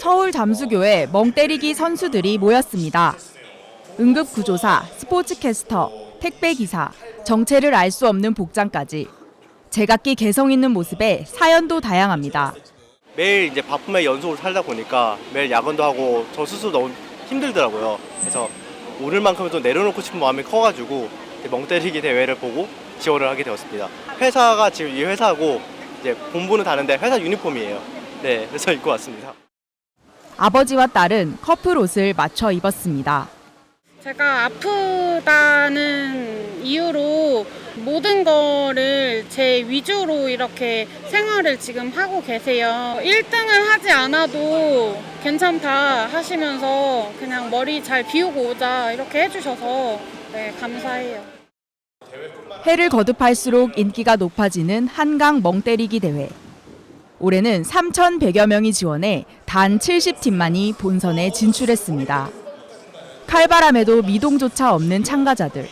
서울 잠수교에 멍때리기 선수들이 모였습니다. 응급구조사, 스포츠캐스터, 택배기사, 정체를 알 수 없는 복장까지 제각기 개성 있는 모습에 사연도 다양합니다. 매일 이제 바쁨의 연속으로 살다 보니까 매일 야근도 하고 저 스스로 너무 힘들더라고요. 그래서 오늘만큼은 좀 내려놓고 싶은 마음이 커가지고 멍때리기 대회를 보고 지원을 하게 되었습니다. 회사가 지금 이 회사고 이제 본부는 다른데 회사 유니폼이에요. 네, 그래서 입고 왔습니다. 아버지와 딸은 커플 옷을 맞춰 입었습니다. 제가 아프다는 이유로 모든 거를 제 위주로 이렇게 생활을 지금 하고 계세요. 1등을 하지 않아도 괜찮다 하시면서 그냥 머리 잘 비우고 오자 이렇게 해주셔서 네, 감사해요. 해를 거듭할수록 인기가 높아지는 한강 멍때리기 대회. 올해는 3,100여 명이 지원해 단 70팀만이 본선에 진출했습니다. 칼바람에도 미동조차 없는 참가자들.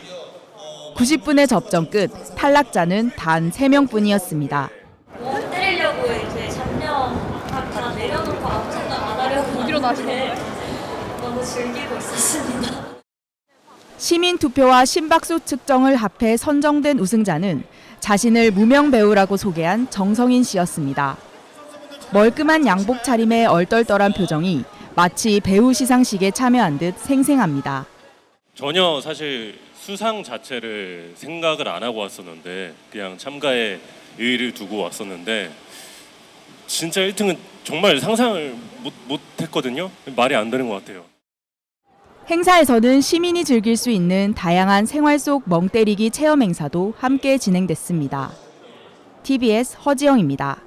90분의 접전 끝 탈락자는 단 3명뿐이었습니다. 멍 때리려고 이제 잡념 다, 다 내려놓고 아무 생각 안 하려고 나시는 너무 즐기고 있었습니다. 시민 투표와 심박수 측정을 합해 선정된 우승자는 자신을 무명 배우라고 소개한 정성인 씨였습니다. 멀끔한 양복 차림의 얼떨떨한 표정이 마치 배우 시상식에 참여한 듯 생생합니다. 전혀 사실 수상 자체를 생각을 안 하고 왔었는데 그냥 참가에 의의를 두고 왔었는데 진짜 1등은 정말 상상을 못, 못 했거든요. 말이 안 되는 것 같아요. 행사에서는 시민이 즐길 수 있는 다양한 생활 속 멍때리기 체험 행사도 함께 진행됐습니다. TBS 허지영입니다.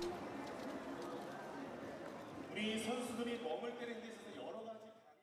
이 선수들이 머물 때는 힘들어서